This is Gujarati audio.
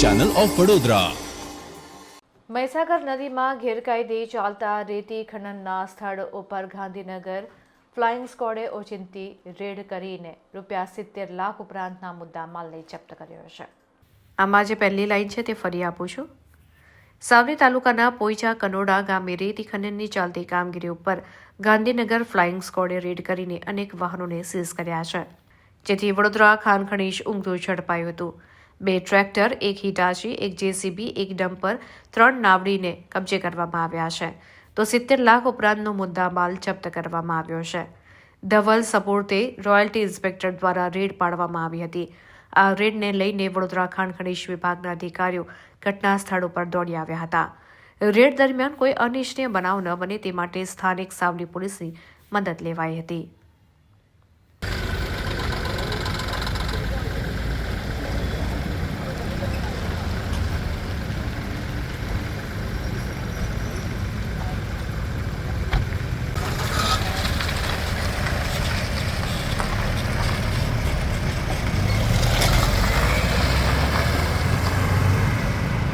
ચેનલ ઓફ વડોદરા મહીસાગર નદીમાં ગેરકાયદે ચાલતા રેતી ખનનના સ્થળ ઉપર ગાંધીનગર ફ્લાઇંગ સ્કોડે ઓચિંતી રેડ કરીને રૂપિયા સિત્તેર લાખ ઉપરાંતના મુદ્દા લઈ જપ્ત કર્યો છે. આમાં જે પહેલી લાઈન છે તે ફરી આપું છું. સાવલી તાલુકાના પોઈચા કનોડા ગામે રેતી ખનનની ચાલતી કામગીરી ઉપર ગાંધીનગર ફ્લાઇંગ સ્કોડે રેડ કરીને અનેક વાહનોને સીઝ કર્યા છે. જેથી વડોદરા ખાનખણીશ ઊંઘતું ઝડપાયું હતું. બે ટ્રેક્ટર, એક હિટાચી, એક જેસીબી, એક ડમ્પર, ત્રણ નાવડીને કબજે કરવામાં આવ્યા છે. તો સિત્તેર લાખ ઉપરાંતનો મુદ્દા માલ જપ્ત કરવામાં આવ્યો છે. ધવલ સપોર્ટે રોયલ્ટી ઇન્સ્પેક્ટર દ્વારા રેડ પાડવામાં આવી હતી. આ રેડને લઈને વડોદરા ખાણ વિભાગના અધિકારીઓ ઘટના સ્થળ ઉપર દોડી આવ્યા હતા. રેડ દરમિયાન કોઈ અનિચ્છનીય બનાવ ન બને તે માટે સ્થાનિક સાવલી પોલીસની મદદ લેવાઈ હતી.